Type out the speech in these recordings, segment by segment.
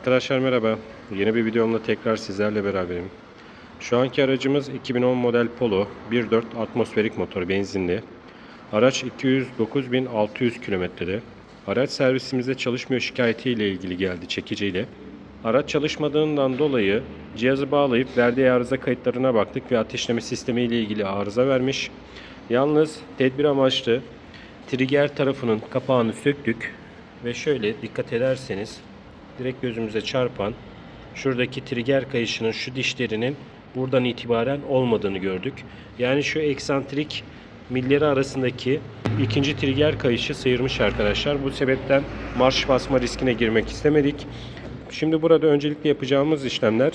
Arkadaşlar merhaba. Yeni bir videomla tekrar sizlerle beraberim. Şu anki aracımız 2010 model Polo 1.4 atmosferik motor benzinli. Araç 209.600 kilometrede. Araç servisimizde çalışmıyor şikayetiyle ilgili geldi çekiciyle. Araç çalışmadığından dolayı cihazı bağlayıp verdiği arıza kayıtlarına baktık ve ateşleme sistemi ile ilgili arıza vermiş. Yalnız tedbir amaçlı trigger tarafının kapağını söktük ve şöyle dikkat ederseniz direkt gözümüze çarpan şuradaki trigger kayışının şu dişlerinin buradan itibaren olmadığını gördük. Yani şu eksantrik milleri arasındaki ikinci trigger kayışı sıyırmış arkadaşlar. Bu sebepten marş basma riskine girmek istemedik. Şimdi burada öncelikle yapacağımız işlemler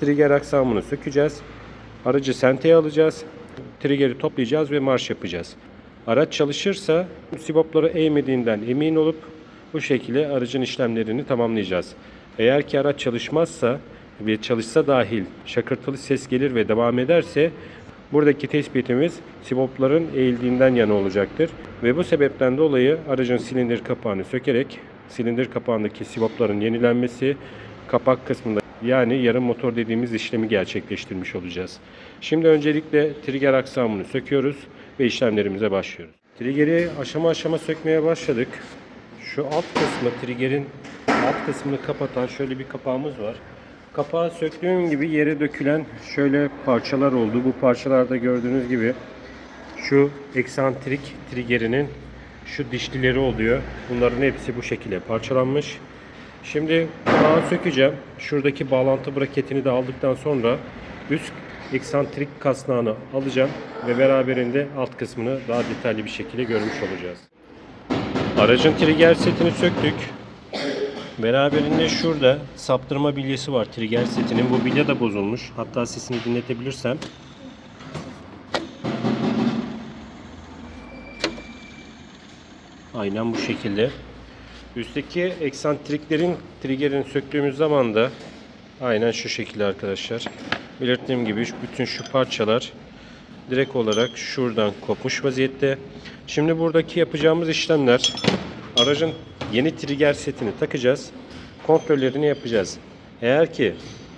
trigger aksamını sökeceğiz. Aracı senteye alacağız. Trigger'i toplayacağız ve marş yapacağız. Araç çalışırsa sibopları eğmediğinden emin olup bu şekilde aracın işlemlerini tamamlayacağız. Eğer ki araç çalışmazsa ve çalışsa dahil şakırtılı ses gelir ve devam ederse buradaki tespitimiz sibopların eğildiğinden yana olacaktır. Ve bu sebepten dolayı aracın silindir kapağını sökerek silindir kapağındaki sibopların yenilenmesi kapak kısmında yani yarım motor dediğimiz işlemi gerçekleştirmiş olacağız. Şimdi öncelikle trigger aksamını söküyoruz ve işlemlerimize başlıyoruz. Trigger'i aşama aşama sökmeye başladık. Şu alt kısmı trigger'in alt kısmını kapatan şöyle bir kapağımız var. Kapağı söktüğüm gibi yere dökülen şöyle parçalar oldu. Bu parçalarda gördüğünüz gibi şu eksantrik triggerinin şu dişlileri oluyor. Bunların hepsi bu şekilde parçalanmış. Şimdi kapağı sökeceğim. Şuradaki bağlantı braketini de aldıktan sonra üst eksantrik kasnağını alacağım ve beraberinde alt kısmını daha detaylı bir şekilde görmüş olacağız. Aracın trigger setini söktük. Beraberinde şurada saptırma bilyesi var trigger setinin. Bu bilye de bozulmuş. Hatta sesini dinletebilirsem. Aynen bu şekilde. Üstteki eksantriklerin triggerini söktüğümüz zaman da aynen şu şekilde arkadaşlar. Belirttiğim gibi bütün şu parçalar direkt olarak şuradan kopmuş vaziyette. Şimdi buradaki yapacağımız işlemler aracın yeni trigger setini takacağız. Kontrollerini yapacağız. Eğer ki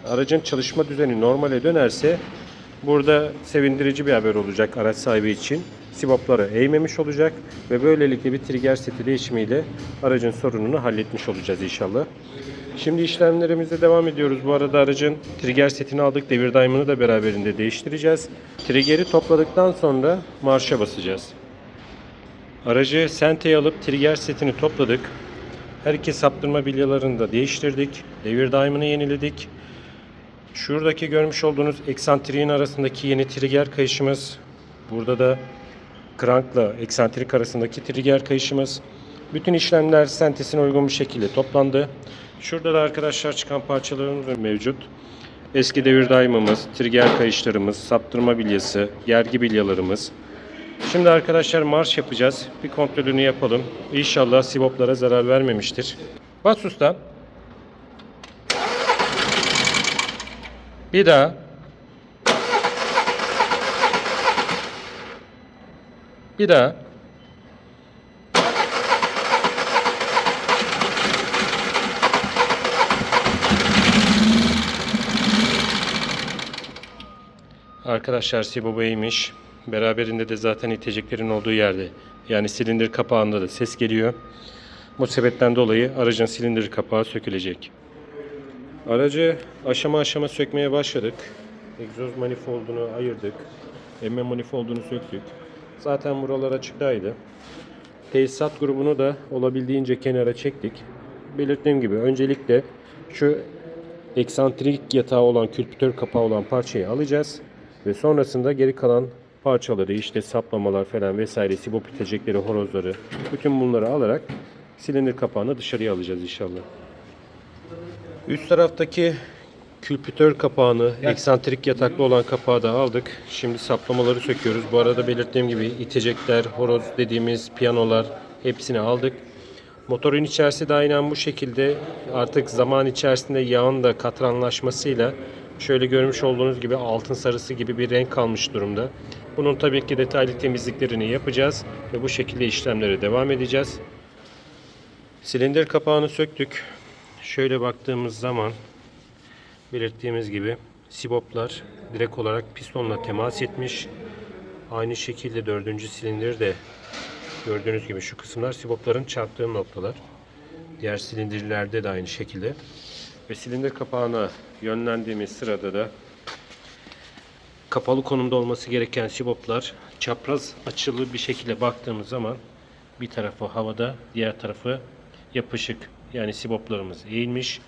aracın çalışma düzeni normale dönerse burada sevindirici bir haber olacak araç sahibi için. Sibopları eğmemiş olacak ve böylelikle bir trigger seti değişimiyle aracın sorununu halletmiş olacağız inşallah. Şimdi işlemlerimize devam ediyoruz. Bu arada aracın trigger setini aldık. Devir daimını da beraberinde değiştireceğiz. Trigger'i topladıktan sonra marşa basacağız. Aracı senteye alıp trigger setini topladık. Her iki saptırma bilyalarını da değiştirdik. Devir daimini yeniledik. Şuradaki görmüş olduğunuz eksantriğin arasındaki yeni trigger kayışımız. Burada da krankla eksantrik arasındaki trigger kayışımız. Bütün işlemler sentesine uygun bir şekilde toplandı. Şurada da arkadaşlar çıkan parçalarımız mevcut. Eski devir daimimiz, trigger kayışlarımız, saptırma bilyası, gergi bilyalarımız. Şimdi arkadaşlar marş yapacağız. Bir kontrolünü yapalım. İnşallah siboplara zarar vermemiştir. Bas usta. Bir daha. Bir daha. Arkadaşlar Sibo iyiymiş. Beraberinde de zaten iteceklerin olduğu yerde yani silindir kapağında da ses geliyor. Bu sebepten dolayı aracın silindir kapağı sökülecek. Aracı aşama aşama sökmeye başladık. Egzoz manifoldunu ayırdık. Emme manifoldunu söktük. Zaten buralar açıktaydı. Tesisat grubunu da olabildiğince kenara çektik. Belirttiğim gibi öncelikle şu eksantrik yatağı olan külpütör kapağı olan parçayı alacağız. Ve sonrasında geri kalan parçaları işte saplamalar falan vesaire sibop itecekleri, horozları bütün bunları alarak silindir kapağını dışarıya alacağız inşallah. Üst taraftaki külpütör kapağını, eksantrik yataklı olan kapağı da aldık. Şimdi saplamaları söküyoruz. Bu arada belirttiğim gibi itecekler, horoz dediğimiz piyanolar hepsini aldık. Motorun içerisi de aynen bu şekilde artık zaman içerisinde yağın da katranlaşmasıyla şöyle görmüş olduğunuz gibi altın sarısı gibi bir renk kalmış durumda. Bunun tabii ki detaylı temizliklerini yapacağız ve bu şekilde işlemlere devam edeceğiz. Silindir kapağını söktük. Şöyle baktığımız zaman belirttiğimiz gibi siboplar direkt olarak pistonla temas etmiş. Aynı şekilde dördüncü silindir de gördüğünüz gibi şu kısımlar sibopların çarptığı noktalar. Diğer silindirlerde de aynı şekilde. Ve silindir kapağına yönlendiğimiz sırada da kapalı konumda olması gereken siboplar çapraz açılı bir şekilde baktığımız zaman bir tarafı havada, diğer tarafı yapışık. Yani siboplarımız eğilmiş.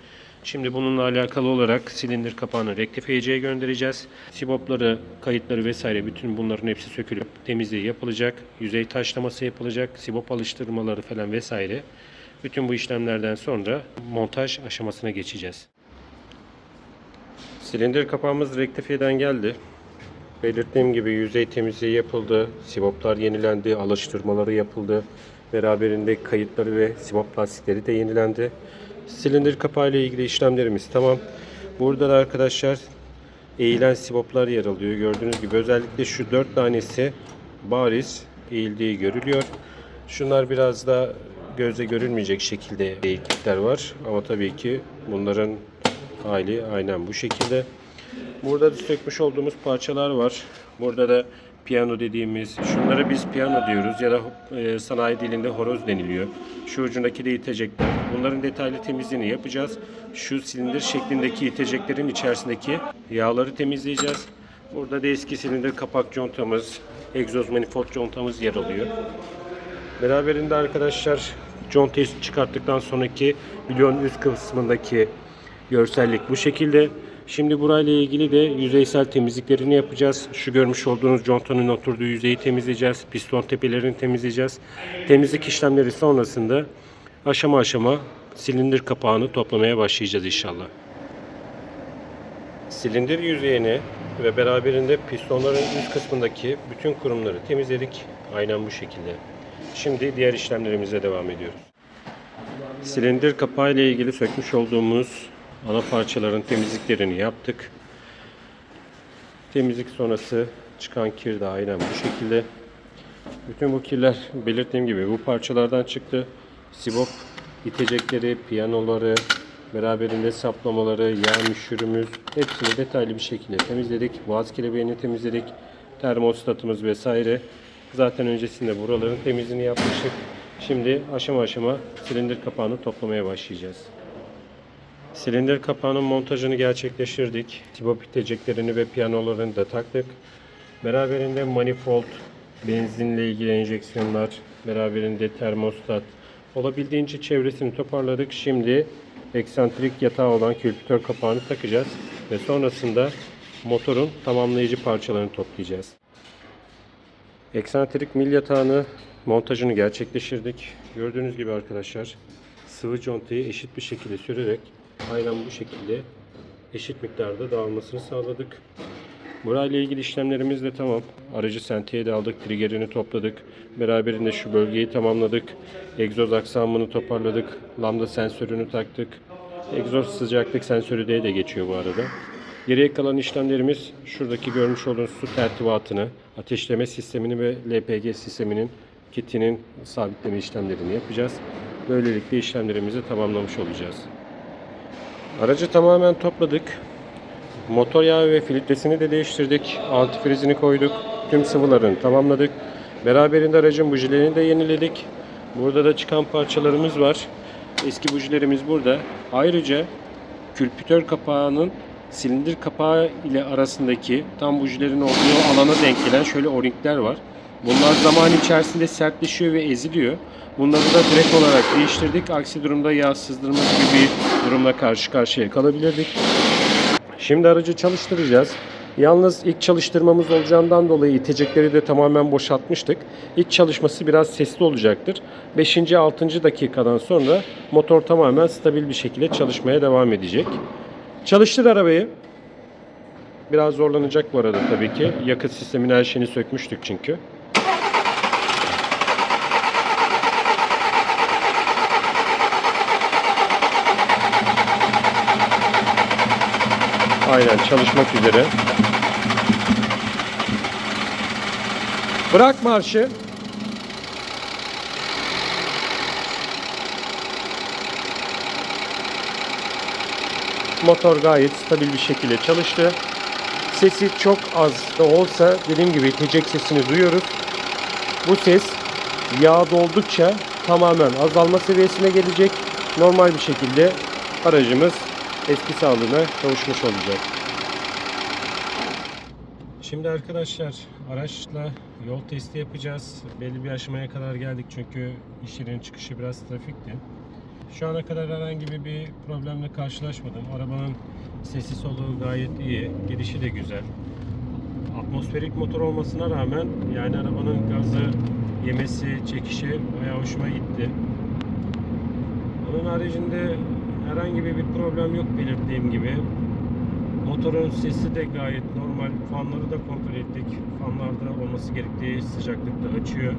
Şimdi bununla alakalı olarak silindir kapağını rektifiyeciye göndereceğiz. Sibopları, kayıtları vesaire bütün bunların hepsi sökülüp temizliği yapılacak. Yüzey taşlaması yapılacak. Sibop alıştırmaları falan vesaire. Bütün bu işlemlerden sonra montaj aşamasına geçeceğiz. Silindir kapağımız rektifiyeden geldi. Belirttiğim gibi yüzey temizliği yapıldı, siboplar yenilendi, alıştırmaları yapıldı. Beraberinde kayıtları ve sibop lastikleri de yenilendi. Silindir kapağı ile ilgili işlemlerimiz tamam. Burada da arkadaşlar eğilen siboplar yer alıyor. Gördüğünüz gibi özellikle şu dört tanesi bariz eğildiği görülüyor. Şunlar biraz da gözle görülmeyecek şekilde eğiklikler var. Ama tabii ki bunların hali aynen bu şekilde. Burada da sökmüş olduğumuz parçalar var. Burada da piyano dediğimiz, şunlara biz piyano diyoruz ya da e, sanayi dilinde horoz deniliyor. Şu ucundaki de itecekler. Bunların detaylı temizliğini yapacağız. Şu silindir şeklindeki iteceklerin içerisindeki yağları temizleyeceğiz. Burada da eski silindir kapak contamız, egzoz manifold contamız yer alıyor. Beraberinde arkadaşlar contayı çıkarttıktan sonraki bloğun üst kısmındaki görsellik bu şekilde. Şimdi burayla ilgili de yüzeysel temizliklerini yapacağız. Şu görmüş olduğunuz contanın oturduğu yüzeyi temizleyeceğiz. Piston tepelerini temizleyeceğiz. Temizlik işlemleri sonrasında aşama aşama silindir kapağını toplamaya başlayacağız inşallah. Silindir yüzeyini ve beraberinde pistonların üst kısmındaki bütün kurumları temizledik. Aynen bu şekilde. Şimdi diğer işlemlerimize devam ediyoruz. Silindir kapağı ile ilgili sökmüş olduğumuz ana parçaların temizliklerini yaptık. Temizlik sonrası çıkan kir de aynen bu şekilde. Bütün bu kirler belirttiğim gibi bu parçalardan çıktı. Sibop itecekleri, piyanoları, beraberinde saplamaları, yağ müşürümüz hepsini detaylı bir şekilde temizledik. Boğaz kelebeğini temizledik. Termostatımız vesaire. Zaten öncesinde buraların temizliğini yapmıştık. Şimdi aşama aşama silindir kapağını toplamaya başlayacağız. Silindir kapağının montajını gerçekleştirdik. Sibop iteceklerini ve piyanolarını da taktık. Beraberinde manifold, benzinle ilgili enjeksiyonlar, beraberinde termostat, olabildiğince çevresini toparladık. Şimdi eksantrik yatağı olan külpütör kapağını takacağız ve sonrasında motorun tamamlayıcı parçalarını toplayacağız. Eksantrik mil yatağını montajını gerçekleştirdik. Gördüğünüz gibi arkadaşlar sıvı contayı eşit bir şekilde sürerek aynen bu şekilde eşit miktarda dağılmasını sağladık. Burayla ilgili işlemlerimiz de tamam. Aracı senteye de aldık, triggerini topladık. Beraberinde şu bölgeyi tamamladık. Egzoz aksamını toparladık. Lambda sensörünü taktık. Egzoz sıcaklık sensörü diye de geçiyor bu arada. Geriye kalan işlemlerimiz şuradaki görmüş olduğunuz su tertibatını, ateşleme sistemini ve LPG sisteminin kitinin sabitleme işlemlerini yapacağız. Böylelikle işlemlerimizi tamamlamış olacağız. Aracı tamamen topladık. Motor yağı ve filtresini de değiştirdik. Antifrizini koyduk. Tüm sıvılarını tamamladık. Beraberinde aracın bujilerini de yeniledik. Burada da çıkan parçalarımız var. Eski bujilerimiz burada. Ayrıca külpütör kapağının silindir kapağı ile arasındaki tam bujilerin olduğu alana denk gelen şöyle o-ringler var. Bunlar zaman içerisinde sertleşiyor ve eziliyor. Bunları da direkt olarak değiştirdik. Aksi durumda yağ sızdırma gibi bir durumla karşı karşıya kalabilirdik. Şimdi aracı çalıştıracağız. Yalnız ilk çalıştırmamız olacağından dolayı itecekleri de tamamen boşaltmıştık. İlk çalışması biraz sesli olacaktır. 5. 6. dakikadan sonra motor tamamen stabil bir şekilde çalışmaya devam edecek. Çalıştır arabayı. Biraz zorlanacak bu arada tabii ki. Yakıt sistemini her şeyini sökmüştük çünkü. Aynen çalışmak üzere. Bırak marşı. Motor gayet stabil bir şekilde çalıştı. Sesi çok az da olsa dediğim gibi tecek sesini duyuyoruz. Bu ses yağ doldukça tamamen azalma seviyesine gelecek. Normal bir şekilde aracımız eski sağlığına kavuşmuş olacak. Şimdi arkadaşlar araçla yol testi yapacağız. Belli bir aşamaya kadar geldik çünkü iş yerinin çıkışı biraz trafikti. Şu ana kadar herhangi bir, problemle karşılaşmadım. Arabanın sesi soluğu gayet iyi. Gidişi de güzel. Atmosferik motor olmasına rağmen yani arabanın gazı yemesi, çekişi bayağı hoşuma gitti. Onun haricinde herhangi bir problem yok belirttiğim gibi. Motorun sesi de gayet normal. Fanları da kontrol ettik. Fanlarda olması gerektiği sıcaklıkta açıyor.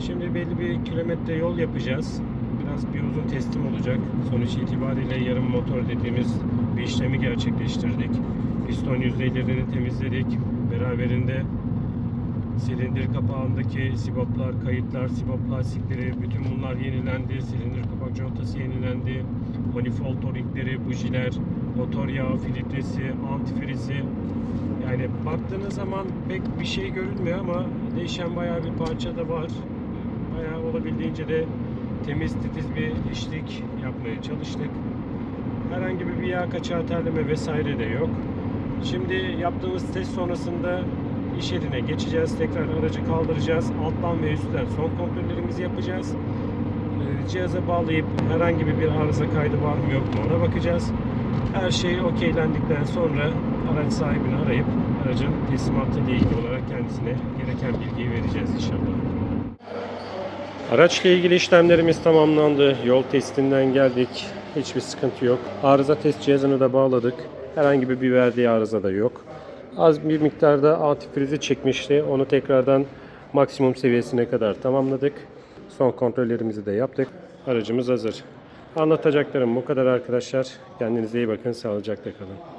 Şimdi belli bir kilometre yol yapacağız. Biraz bir uzun teslim olacak. Sonuç itibariyle yarım motor dediğimiz bir işlemi gerçekleştirdik. Piston yüzeylerini temizledik. Beraberinde silindir kapağındaki siboplar, kayıtlar, sibop lastikleri bütün bunlar yenilendi. Silindir kapak contası yenilendi. Manifold o-ringleri, bujiler, motor yağı filtresi, antifrizi. Yani baktığınız zaman pek bir şey görünmüyor ama değişen bayağı bir parça da var. Olabildiğince de temiz titiz bir işlik yapmaya çalıştık. Herhangi bir yağ kaçağı terleme vesaire de yok. Şimdi yaptığımız test sonrasında iş yerine geçeceğiz. Tekrar aracı kaldıracağız. Alttan ve üstten son kontrollerimizi yapacağız. Ee, Cihaza bağlayıp herhangi bir arıza kaydı var mı yok mu ona bakacağız. Her şey okeylendikten sonra araç sahibini arayıp aracın teslimatı ile ilgili olarak kendisine gereken bilgiyi vereceğiz inşallah. Araçla ilgili işlemlerimiz tamamlandı. Yol testinden geldik. Hiçbir sıkıntı yok. Arıza test cihazını da bağladık. Herhangi bir verdiği arıza da yok. Az bir miktarda antifrizi çekmişti. Onu tekrardan maksimum seviyesine kadar tamamladık. Son kontrollerimizi de yaptık. Aracımız hazır. Anlatacaklarım bu kadar arkadaşlar. Kendinize iyi bakın. Sağlıcakla kalın.